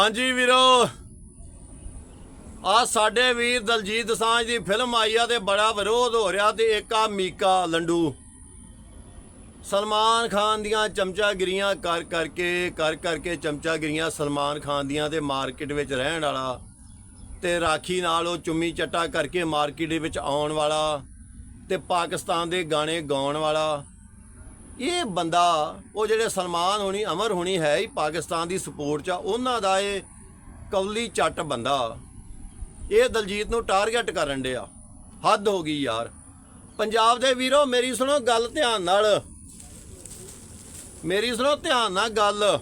ਹਾਂਜੀ ਵੀਰੋ। ਆ ਸਾਡੇ ਵੀਰ ਦਲਜੀਤ ਦੋਸਾਂਝ ਦੀ ਫਿਲਮ ਆਈ ਆ ਤੇ ਬੜਾ ਵਿਰੋਧ ਹੋ ਰਿਹਾ ਤੇ ਇੱਕ ਆ ਮੀਕਾ ਲੰਡੂ। ਸਲਮਾਨ ਖਾਨ ਦੀਆਂ ਚਮਚਾਗਿਰੀਆਂ ਕਰ ਕਰਕੇ ਕਰ ਕਰਕੇ ਚਮਚਾਗਿਰੀਆਂ ਸਲਮਾਨ ਖਾਨ ਦੀਆਂ ਤੇ ਮਾਰਕੀਟ ਵਿੱਚ ਰਹਿਣ ਵਾਲਾ ਤੇ ਰਾਖੀ ਨਾਲ ਉਹ ਚੁੰਮੀ ਚੱਟਾ ਕਰਕੇ ਮਾਰਕੀਟ ਦੇ ਵਿੱਚ ਆਉਣ ਵਾਲਾ ਤੇ ਪਾਕਿਸਤਾਨ ਦੇ ਗਾਣੇ ਗਾਉਣ ਵਾਲਾ। ਇਹ ਬੰਦਾ ਉਹ ਜਿਹੜੇ ਸਲਮਾਨ ਹੋਣੀ ਅਮਰ ਹੋਣੀ ਹੈ ਹੀ ਪਾਕਿਸਤਾਨ ਦੀ ਸਪੋਰਟ 'ਚ ਆ, ਉਹਨਾਂ ਦਾ ਇਹ ਕੌਲੀ ਚੱਟ ਬੰਦਾ। ਇਹ ਦਲਜੀਤ ਨੂੰ ਟਾਰਗੇਟ ਕਰਨ ਡਿਆ। ਹੱਦ ਹੋ ਗਈ ਯਾਰ। ਪੰਜਾਬ ਦੇ ਵੀਰੋ ਮੇਰੀ ਸੁਣੋ ਗੱਲ ਧਿਆਨ ਨਾਲ। ਮੇਰੀ ਸੁਣੋ ਧਿਆਨ ਨਾਲ ਗੱਲ।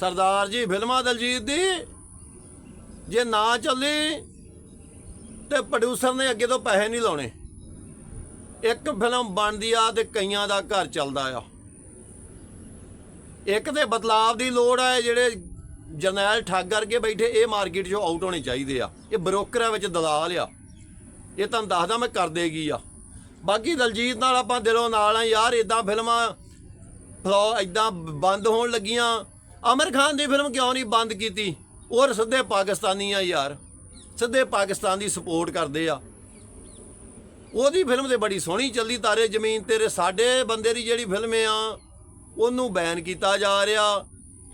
ਸਰਦਾਰ ਜੀ ਫਿਲਮਾਂ ਦਲਜੀਤ ਦੀ? ਜੇ ਨਾ ਚੱਲੀ ਤੇ ਪ੍ਰੋਡਿਊਸਰ ਨੇ ਅੱਗੇ ਤੋਂ ਪੈਸੇ ਨਹੀਂ ਲਾਉਣੇ। ਇੱਕ ਫਿਲਮ ਬਣਦੀ ਆ ਤੇ ਕਈਆਂ ਦਾ ਘਰ ਚੱਲਦਾ ਆ। ਇੱਕ ਤੇ ਬਦਲਾਵ ਦੀ ਲੋੜ ਆ ਜਿਹੜੇ ਜਰਨੈਲ ਠੱਗ ਕਰਕੇ ਬੈਠੇ, ਇਹ ਮਾਰਕੀਟ 'ਚੋਂ ਆਊਟ ਹੋਣੇ ਚਾਹੀਦੇ ਆ। ਇਹ ਬਰੋਕਰਾਂ ਵਿੱਚ ਦਲਾਲ ਆ। ਇਹ ਤੁਹਾਨੂੰ ਦੱਸਦਾ ਮੈਂ ਕਰ ਦੇਗੀ ਆ। ਬਾਕੀ ਦਲਜੀਤ ਨਾਲ ਆਪਾਂ ਦਿਲੋਂ ਨਾਲ ਆ, ਯਾਰ ਇਦਾਂ ਫਿਲਮਾਂ ਫਲੋ ਇਦਾਂ ਬੰਦ ਹੋਣ ਲੱਗੀਆਂ। ਅਮਰ ਖਾਨ ਦੀ ਫਿਲਮ ਕਿਉਂ ਨਹੀਂ ਬੰਦ ਕੀਤੀ? ਉਹ ਸਿੱਧੇ ਪਾਕਿਸਤਾਨੀ ਆ ਯਾਰ। ਸਿੱਧੇ ਪਾਕਿਸਤਾਨ ਦੀ ਸਪੋਰਟ ਕਰਦੇ ਆ। ਉਹਦੀ ਫਿਲਮ ਤੇ ਬੜੀ ਸੋਹਣੀ ਚੱਲਦੀ, ਤਾਰੇ ਜ਼ਮੀਨ ਤੇਰੇ ਸਾਡੇ ਬੰਦੇ ਦੀ ਜਿਹੜੀ ਫਿਲਮ ਆ, ਉਹਨੂੰ ਬੈਨ ਕੀਤਾ ਜਾ ਰਿਹਾ।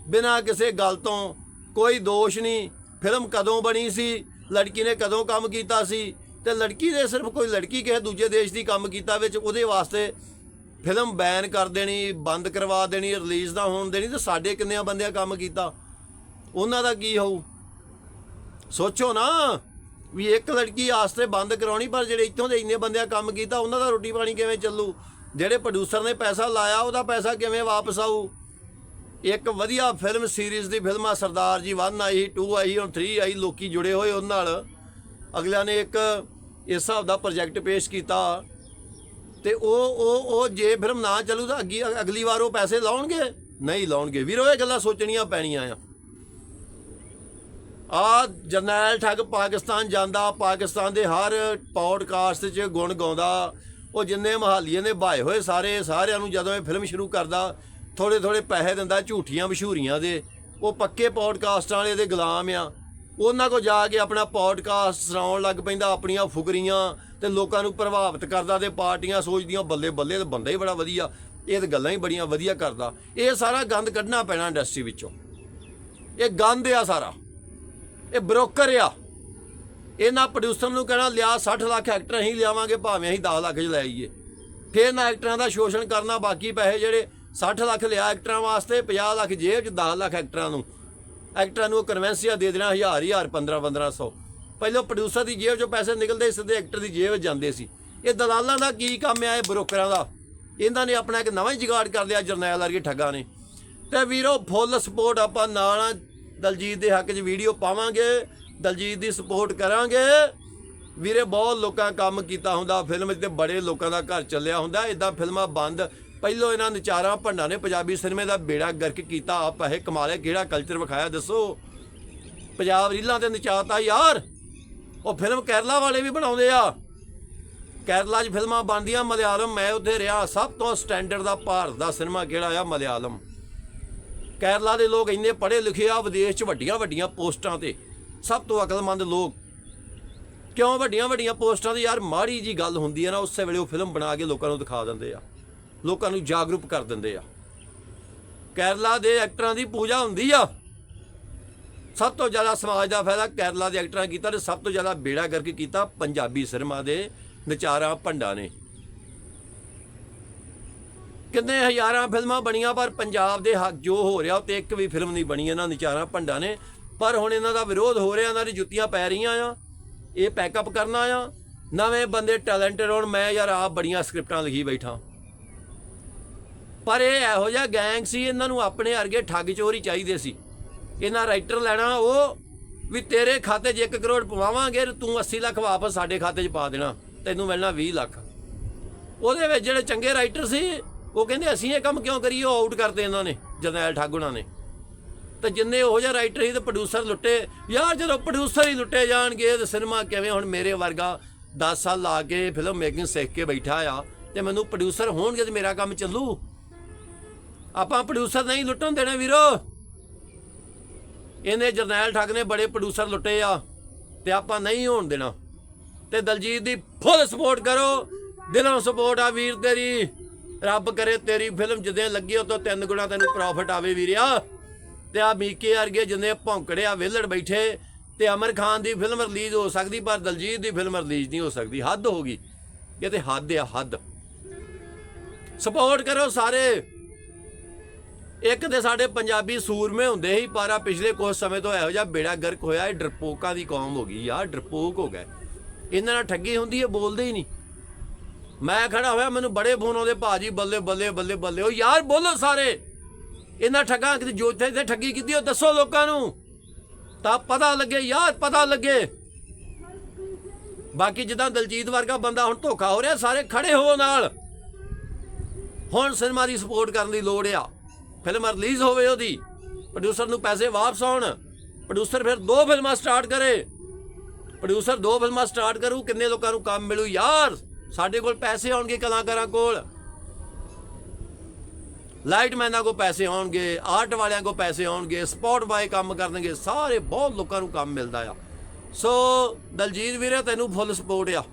ਬਿਨਾਂ ਕਿਸੇ ਗੱਲ ਤੋਂ ਕੋਈ ਦੋਸ਼ ਨਹੀਂ। ਫਿਲਮ ਕਦੋਂ ਬਣੀ ਸੀ? ਲੜਕੀ ਨੇ ਕਦੋਂ ਕੰਮ ਕੀਤਾ ਸੀ? ਤੇ ਲੜਕੀ ਦੇ ਸਿਰਫ ਕੋਈ ਲੜਕੀ ਕਿਸੇ ਦੂਜੇ ਦੇਸ਼ ਦੀ ਕੰਮ ਕੀਤਾ ਵਿੱਚ, ਉਹਦੇ ਵਾਸਤੇ ਫਿਲਮ ਬੈਨ ਕਰ ਦੇਣੀ, ਬੰਦ ਕਰਵਾ ਦੇਣੀ, ਰਿਲੀਜ਼ ਦਾ ਹੋਣ ਦੇਣੀ ਤੇ ਸਾਡੇ ਕਿੰਨਿਆਂ ਬੰਦਿਆਂ ਕੰਮ ਕੀਤਾ। ਉਹਨਾਂ ਦਾ ਕੀ ਹੋਊ? ਸੋਚੋ ਨਾ। ਵੀ ਇੱਕ ਲੜਕੀ ਆਸਤੇ ਬੰਦ ਕਰਾਉਣੀ, ਪਰ ਜਿਹੜੇ ਇੱਥੋਂ ਦੇ ਇੰਨੇ ਬੰਦਿਆਂ ਕੰਮ ਕੀਤਾ, ਉਹਨਾਂ ਦਾ ਰੋਟੀ ਪਾਣੀ ਕਿਵੇਂ ਚੱਲੂ? ਜਿਹੜੇ ਪ੍ਰੋਡਿਊਸਰ ਨੇ ਪੈਸਾ ਲਾਇਆ, ਉਹਦਾ ਪੈਸਾ ਕਿਵੇਂ ਵਾਪਸ ਆਊ? ਇੱਕ ਵਧੀਆ ਫਿਲਮ ਸੀਰੀਜ਼ ਦੀ ਫਿਲਮ ਆ, ਸਰਦਾਰ ਜੀ 1 ਆਈ 2 ਆਈ, ਹੁਣ 3 ਆਈ, ਲੋਕੀ ਜੁੜੇ ਹੋਏ ਉਹਨਾਂ ਨਾਲ। ਅਗਲਿਆਂ ਨੇ ਇੱਕ ਇਸ ਹਿਸਾਬ ਦਾ ਪ੍ਰੋਜੈਕਟ ਪੇਸ਼ ਕੀਤਾ। ਤੇ ਉਹ ਉਹ ਉਹ ਜੇ ਫਿਲਮ ਨਾ ਚੱਲੂ ਤਾਂ ਅੱਗੇ, ਅਗਲੀ ਵਾਰ ਉਹ ਪੈਸੇ ਲਾਉਣਗੇ? ਨਹੀਂ ਲਾਉਣਗੇ। ਵੀਰੋ, ਇਹ ਗੱਲਾਂ ਸੋਚਣੀਆਂ ਪੈਣੀਆਂ ਆ। ਆ ਜਰਨੈਲ ਠੱਗ ਪਾਕਿਸਤਾਨ ਜਾਂਦਾ, ਪਾਕਿਸਤਾਨ ਦੇ ਹਰ ਪੌਡਕਾਸਟ 'ਚ ਗੁਣ ਗਾਉਂਦਾ। ਉਹ ਜਿੰਨੇ ਮਹਾਲੀਏ ਨੇ ਭਾਏ ਹੋਏ ਸਾਰੇ, ਸਾਰਿਆਂ ਨੂੰ ਜਦੋਂ ਇਹ ਫਿਲਮ ਸ਼ੁਰੂ ਕਰਦਾ ਥੋੜੇ ਥੋੜੇ ਪੈਸੇ ਦਿੰਦਾ ਝੂਠੀਆਂ ਮਸ਼ਹੂਰੀਆਂ ਦੇ। ਉਹ ਪੱਕੇ ਪੌਡਕਾਸਟਾਂ ਵਾਲੇ ਦੇ ਗੁਲਾਮ ਆ। ਉਹਨਾਂ ਕੋ ਜਾ ਕੇ ਆਪਣਾ ਪੌਡਕਾਸਟ ਸੁਣਾਉਣ ਲੱਗ ਪੈਂਦਾ, ਆਪਣੀਆਂ ਫੁਕਰੀਆਂ ਤੇ ਲੋਕਾਂ ਨੂੰ ਪ੍ਰਭਾਵਿਤ ਕਰਦਾ ਤੇ ਪਾਰਟੀਆਂ ਸੋਚਦੀਆਂ, ਬੱਲੇ ਬੱਲੇ ਤੇ ਬੰਦਾ ਹੀ ਬੜਾ ਵਧੀਆ। ਇਹ ਤੇ ਗੱਲਾਂ ਹੀ ਬੜੀਆਂ ਵਧੀਆ ਕਰਦਾ। ਇਹ ਸਾਰਾ ਗੰਦ ਕੱਢਣਾ ਪੈਣਾ ਇੰਡਸਟਰੀ ਵਿੱਚੋਂ। ਇਹ ਗੰਦ ਆ ਸਾਰਾ। ਇਹ ਬ੍ਰੋਕਰ ਆ। ਇਹਨਾਂ ਪ੍ਰੋਡਿਊਸਰ ਨੂੰ ਕਹਿਣਾ, ਲਿਆ 60 ਲੱਖ ਐਕਟਰ ਅਸੀਂ ਲਿਆਵਾਂਗੇ, ਭਾਵੇਂ ਅਸੀਂ 10 ਲੱਖ ਚ ਲੈ ਆਈਏ। ਫਿਰ ਨਾ ਐਕਟਰਾਂ ਦਾ ਸ਼ੋਸ਼ਣ ਕਰਨਾ, ਬਾਕੀ ਪੈਸੇ ਜਿਹੜੇ 60 ਲੱਖ ਲਿਆ ਐਕਟਰਾਂ ਵਾਸਤੇ 50 ਲੱਖ ਜੇਬ ਚ 10 ਲੱਖ ਐਕਟਰਾਂ ਨੂੰ। ਐਕਟਰਾਂ ਨੂੰ ਕਨਵੈਂਸੀਆ ਦੇ ਦੇਣਾ, ਹਜ਼ਾਰ ਹਜ਼ਾਰ 15 1500 ਪਹਿਲਾਂ ਪ੍ਰੋਡਿਊਸਰ ਦੀ ਜੇਬ ਚੋਂ ਪੈਸੇ ਨਿਕਲਦੇ ਸਿੱਧੇ ਐਕਟਰ ਦੀ ਜੇਬ ਵਿੱਚ ਜਾਂਦੇ ਸੀ। ਇਹ ਦਲਾਲਾਂ ਦਾ ਕੀ ਕੰਮ ਆ, ਇਹ ਬ੍ਰੋਕਰਾਂ ਦਾ? ਇਹਨਾਂ ਨੇ ਆਪਣਾ ਇੱਕ ਨਵਾਂ ਹੀ ਜੁਗਾੜ ਕਰ ਲਿਆ, ਜਰਨੈਲ ਵਰਗੇ ਠੱਗਾਂ ਨੇ। ਤੇ ਵੀਰੋ, ਫੁੱਲ ਸਪੋਰਟ ਆਪਾਂ ਨਾਲ ਦਲਜੀਤ ਦੇ ਹੱਕ 'ਚ ਵੀਡੀਓ ਪਾਵਾਂਗੇ, ਦਲਜੀਤ ਦੀ ਸਪੋਰਟ ਕਰਾਂਗੇ। ਵੀਰੇ, ਬਹੁਤ ਲੋਕਾਂ ਕੰਮ ਕੀਤਾ ਹੁੰਦਾ। ਫਿਲਮ 'ਚ ਤੇ ਬੜੇ ਲੋਕਾਂ ਦਾ ਘਰ ਚੱਲਿਆ ਹੁੰਦਾ। ਇਦਾਂ ਫਿਲਮਾਂ ਬੰਦ। ਪਹਿਲੋਂ ਇਹਨਾਂ ਨਚਾਰਾਂ ਭੰਡਾਂ ਨੇ ਪੰਜਾਬੀ ਸਿਨੇਮੇ ਦਾ ਬੇੜਾ ਗਰਕ ਕੀਤਾ। ਆਪ ਪੈਸੇ ਕਮਾਲੇ ਕਿਹੜਾ ਕਲਚਰ ਵਿਖਾਇਆ, ਦੱਸੋ? ਪੰਜਾਬ ਰੀਲਾਂ ਤੇ ਨਚਾਤਾ ਯਾਰ। ਉਹ ਫਿਲਮ ਕੇਰਲਾ ਵਾਲੇ ਵੀ ਬਣਾਉਂਦੇ ਆ। ਕੇਰਲਾ 'ਚ ਫਿਲਮਾਂ ਬਣਦੀਆਂ। ਮਲਿਆਲਮ, ਮੈਂ ਉੱਥੇ ਰਿਹਾ। ਸਭ ਤੋਂ ਸਟੈਂਡਰਡ ਦਾ ਭਾਰਤ ਦਾ ਸਿਨੇਮਾ ਕਿਹੜਾ ਆ? ਮਲਿਆਲਮ। ਕੇਰਲਾ ਦੇ ਲੋਕ ਇੰਨੇ ਪੜ੍ਹੇ ਲਿਖੇ ਆ, ਵਿਦੇਸ਼ 'ਚ ਵੱਡੀਆਂ ਵੱਡੀਆਂ ਪੋਸਟਾਂ ਤੇ। ਸਭ ਤੋਂ ਅਕਲਮੰਦ ਲੋਕ। ਕਿਉਂ ਵੱਡੀਆਂ ਵੱਡੀਆਂ ਪੋਸਟਾਂ ਤੇ? ਯਾਰ ਮਾੜੀ ਜੀ ਗੱਲ ਹੁੰਦੀ ਹੈ ਨਾ, ਉਸੇ ਵੇਲੇ ਉਹ ਫਿਲਮ ਬਣਾ ਕੇ ਲੋਕਾਂ ਨੂੰ ਦਿਖਾ ਦਿੰਦੇ ਆ। ਲੋਕਾਂ ਨੂੰ ਜਾਗਰੂਕ ਕਰ ਦਿੰਦੇ ਆ। ਕੇਰਲਾ ਦੇ ਐਕਟਰਾਂ ਦੀ ਪੂਜਾ ਹੁੰਦੀ ਆ। ਸਭ ਤੋਂ ਜ਼ਿਆਦਾ ਸਮਾਜ ਦਾ ਫਾਇਦਾ ਕੇਰਲਾ ਦੇ ਐਕਟਰਾਂ ਕੀਤਾ ਤੇ ਸਭ ਤੋਂ ਜ਼ਿਆਦਾ ਬੇੜਾ ਕਰਕੇ ਕੀਤਾ ਪੰਜਾਬੀ ਸਿਨੇਮਾ ਦੇ ਨਚਾਰਾਂ, ਭੰਡਾਂ ਨੇ। ਕਿੰਨੇ ਹਜ਼ਾਰਾਂ ਫਿਲਮਾਂ ਬਣੀਆਂ, ਪਰ ਪੰਜਾਬ ਦੇ ਹੱਕ ਜੋ ਹੋ ਰਿਹਾ, ਉਹ ਤੇ ਇੱਕ ਵੀ ਫਿਲਮ ਨਹੀਂ ਬਣੀ, ਇਹਨਾਂ ਨਿਚਾਰਾਂ ਭੰਡਾਂ ਨੇ। ਪਰ ਹੁਣ ਇਹਨਾਂ ਦਾ ਵਿਰੋਧ ਹੋ ਰਿਹਾ, ਇਹਨਾਂ ਦੀ ਜੁੱਤੀਆਂ ਪੈ ਰਹੀਆਂ ਆ, ਇਹ ਪੈਕਅਪ ਕਰਨਾ ਆ। ਨਵੇਂ ਬੰਦੇ ਟੈਲੈਂਟਡ ਹੋਣ, ਮੈਂ ਯਾਰ ਆਪ ਬੜੀਆਂ ਸਕ੍ਰਿਪਟਾਂ ਲਿਖੀ ਬੈਠਾ। ਪਰ ਇਹ ਇਹੋ ਜਿਹਾ ਗੈਂਗ ਸੀ, ਇਹਨਾਂ ਨੂੰ ਆਪਣੇ ਅਰਗੇ ਠੱਗ ਚੋਰੀ ਚਾਹੀਦੇ ਸੀ। ਇਹਨਾਂ ਰਾਈਟਰ ਲੈਣਾ, ਉਹ ਵੀ ਤੇਰੇ ਖਾਤੇ 'ਚ 1 ਕਰੋੜ ਪਵਾਵਾਂਗੇ, ਤੂੰ 80 ਲੱਖ ਵਾਪਸ ਸਾਡੇ ਖਾਤੇ 'ਚ ਪਾ ਦੇਣਾ, ਤੈਨੂੰ ਮਿਲਣਾ 20 ਲੱਖ। ਉਹਦੇ ਵਿੱਚ ਜਿਹੜੇ ਚੰਗੇ ਰਾਈਟਰ ਸੀ ਉਹ ਕਹਿੰਦੇ, ਅਸੀਂ ਇਹ ਕੰਮ ਕਿਉਂ ਕਰੀਏ? ਉਹ ਆਊਟ ਕਰਦੇ ਇਹਨਾਂ ਨੇ, ਜਰਨੈਲ ਠਾਗੁਣਾ ਨੇ। ਤੇ ਜਿੰਨੇ ਉਹ ਜਿਹਾ ਰਾਈਟਰ ਸੀ ਤੇ ਪ੍ਰੋਡਿਊਸਰ ਲੁੱਟੇ, ਯਾਰ ਜਦੋਂ ਪ੍ਰੋਡਿਊਸਰ ਹੀ ਲੁੱਟੇ ਜਾਣਗੇ ਤੇ ਸਿਨੇਮਾ ਕਿਵੇਂ ਹੁਣ ਮੇਰੇ ਵਰਗਾ 10 ਸਾਲ ਲਾ ਕੇ ਫਿਲਮ ਮੇਕਿੰਗ ਸਿੱਖ ਕੇ ਬੈਠਾ ਆ ਤੇ ਮੈਨੂੰ ਪ੍ਰੋਡਿਊਸਰ ਹੋਣਗੇ ਤੇ ਮੇਰਾ ਕੰਮ ਚੱਲੂ? ਆਪਾਂ ਪ੍ਰੋਡਿਊਸਰ ਨਹੀਂ ਲੁੱਟਣ ਦੇਣਾ ਵੀਰੋ। ਇਹਨੇ ਜਰਨੈਲ ਠੱਗ ਨੇ ਬੜੇ ਪ੍ਰੋਡਿਊਸਰ ਲੁੱਟੇ ਆ ਤੇ ਆਪਾਂ ਨਹੀਂ ਹੋਣ ਦੇਣਾ। ਤੇ ਦਲਜੀਤ ਦੀ ਫੁੱਲ ਸਪੋਰਟ ਕਰੋ। ਦਿਲੋਂ ਸਪੋਰਟ ਆ ਵੀਰ ਤੇਰੀ। ਰੱਬ ਕਰੇ ਤੇਰੀ ਫਿਲਮ ਜਿੱਦੇ ਲੱਗੀ ਉਦੋਂ ਤਿੰਨ ਗੁਣਾ ਤੈਨੂੰ ਪ੍ਰੋਫਿਟ ਆਵੇ ਵੀਰਿਆ। ਤੇ ਆ ਮੀਕੇ ਵਰਗੇ ਜਿੰਨੇ ਭੌਂਕੜੇ ਵਿਹਲੜ ਬੈਠੇ, ਤੇ ਅਮਰ ਖਾਨ ਦੀ ਫਿਲਮ ਰਿਲੀਜ਼ ਹੋ ਸਕਦੀ, ਪਰ ਦਲਜੀਤ ਦੀ ਫਿਲਮ ਰਿਲੀਜ਼ ਨਹੀਂ ਹੋ ਸਕਦੀ। ਹੱਦ ਹੋ ਗਈ। ਇਹ ਤੇ ਹੱਦ ਆ, ਹੱਦ। ਸਪੋਰਟ ਕਰੋ ਸਾਰੇ। ਇੱਕ ਤੇ ਸਾਡੇ ਪੰਜਾਬੀ ਸੂਰਮੇ ਹੁੰਦੇ ਸੀ, ਪਰ ਆ ਪਿਛਲੇ ਕੁਝ ਸਮੇਂ ਤੋਂ ਇਹੋ ਜਿਹਾ ਬੇੜਾ ਗਰਕ ਹੋਇਆ, ਇਹ ਡਰਪੋਕਾਂ ਦੀ ਕੌਮ ਹੋ ਗਈ। ਯਾਰ ਡਰਪੋਕ ਹੋ ਗਏ। ਇਹਨਾਂ ਨਾਲ ਠੱਗੀ ਹੁੰਦੀ ਹੈ, ਬੋਲਦੇ ਹੀ ਨਹੀਂ। ਮੈਂ ਖੜਾ ਹੋਇਆ, ਮੈਨੂੰ ਬੜੇ ਫੋਨ ਆਉਂਦੇ, ਭਾਜੀ ਬੱਲੇ ਬੱਲੇ ਬੱਲੇ ਬੱਲੇ। ਉਹ ਯਾਰ ਬੋਲੋ ਸਾਰੇ। ਇਹਨਾਂ ਠੱਗਾਂ ਕਿ ਜੋ ਇੱਥੇ ਠੱਗੀ ਕੀਤੀ, ਉਹ ਦੱਸੋ ਲੋਕਾਂ ਨੂੰ। ਤਾਂ ਪਤਾ ਲੱਗੇ, ਯਾਰ ਪਤਾ ਲੱਗੇ। ਬਾਕੀ ਜਿੱਦਾਂ ਦਲਜੀਤ ਵਰਗਾ ਬੰਦਾ ਹੁਣ ਧੋਖਾ ਹੋ ਰਿਹਾ, ਸਾਰੇ ਖੜੇ ਹੋ ਨਾਲ। ਹੁਣ ਸਿਨੇਮਾ ਦੀ ਸਪੋਰਟ ਕਰਨ ਦੀ ਲੋੜ ਆ। ਫਿਲਮ ਰਿਲੀਜ਼ ਹੋਵੇ ਉਹਦੀ ਪ੍ਰੋਡਿਊਸਰ ਨੂੰ ਪੈਸੇ ਵਾਪਸ ਆਉਣ। ਪ੍ਰੋਡਿਊਸਰ ਫਿਰ ਦੋ ਫਿਲਮਾਂ ਸਟਾਰਟ ਕਰੇ। ਪ੍ਰੋਡਿਊਸਰ ਦੋ ਫਿਲਮਾਂ ਸਟਾਰਟ ਕਰੂ, ਕਿੰਨੇ ਲੋਕਾਂ ਨੂੰ ਕੰਮ ਮਿਲੂ, ਯਾਰ। ਸਾਡੇ ਕੋਲ ਪੈਸੇ ਆਉਣਗੇ ਕਲਾਕਾਰਾਂ ਕੋਲ। ਲਾਈਟਮੈਨਾਂ ਕੋ ਪੈਸੇ ਆਉਣਗੇ, ਆਰਟ ਵਾਲਿਆਂ ਕੋ ਪੈਸੇ ਆਉਣਗੇ ਸਪੋਰਟ ਬਾਏ ਕੰਮ ਕਰਨਗੇ, ਸਾਰੇ ਬਹੁਤ ਲੋਕਾਂ ਨੂੰ ਕੰਮ ਮਿਲਦਾ ਆ। ਸੋ ਦਲਜੀਤ ਵੀਰੇ, ਤੈਨੂੰ ਫੁੱਲ ਸਪੋਰਟ ਆ।